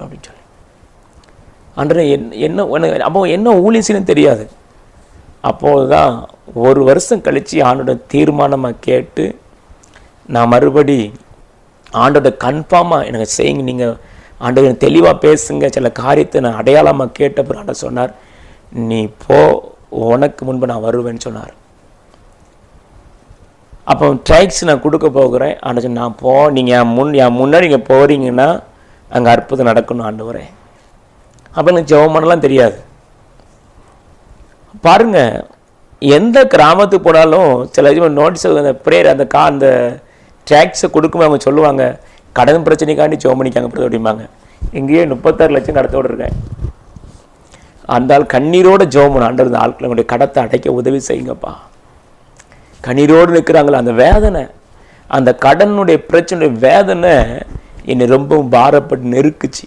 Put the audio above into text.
அப்படின்னு சொல்லி அன்றே என் என்ன அப்போ என்ன ஊழியசின்னு தெரியாது. அப்போது தான் ஒரு வருஷம் கழித்து ஆண்டோட தீர்மானமாக கேட்டு நான் மறுபடி ஆண்டோட கன்ஃபார்மாக எனக்கு செய்யுங்க நீங்கள் ஆண்டோட தெளிவாக பேசுங்க சில காரியத்தை நான் அடையாளமாக கேட்ட பிறகு சொன்னார் நீ போ உனக்கு முன்பு நான் வருவேன்னு சொன்னார். அப்போ ட்ரைக்ஸ் நான் கொடுக்க போகிறேன். ஆண்டு நான் போ நீங்கள் என் முன் என் முன்னாடி நீங்கள் போகிறீங்கன்னா அங்கே அற்புதம் நடக்கணும் ஆண்டு வரேன் அப்போ எனக்கு ஜெபமானலாம் தெரியாது. பாருங்க எந்த கிராமத்துக்கு போனாலும் சில இது நோட்டீஸ் அந்த ப்ரேயர் அந்த கா அந்த ட்ராக்ஸை கொடுக்கும்போது அவங்க சொல்லுவாங்க கடன் பிரச்சனைக்காண்டி ஜெபம் பண்ணிக்காங்க பிரதர் அப்படிம்பாங்க. இங்கேயே முப்பத்தாறு லட்சம் கடத்தோடு இருக்கேன் அந்த ஆள் கண்ணீரோட ஜெபம் பண்ண ஆண்டவர் இந்த ஆட்களுடைய கடத்தை அடைக்க உதவி செய்யுங்கப்பா. கண்ணீரோடு நிற்கிறாங்களே அந்த வேதனை. அந்த கடனுடைய பிரச்சனை வேதனை என்னை ரொம்பவும் பாரப்பட்டு நெருக்குச்சு.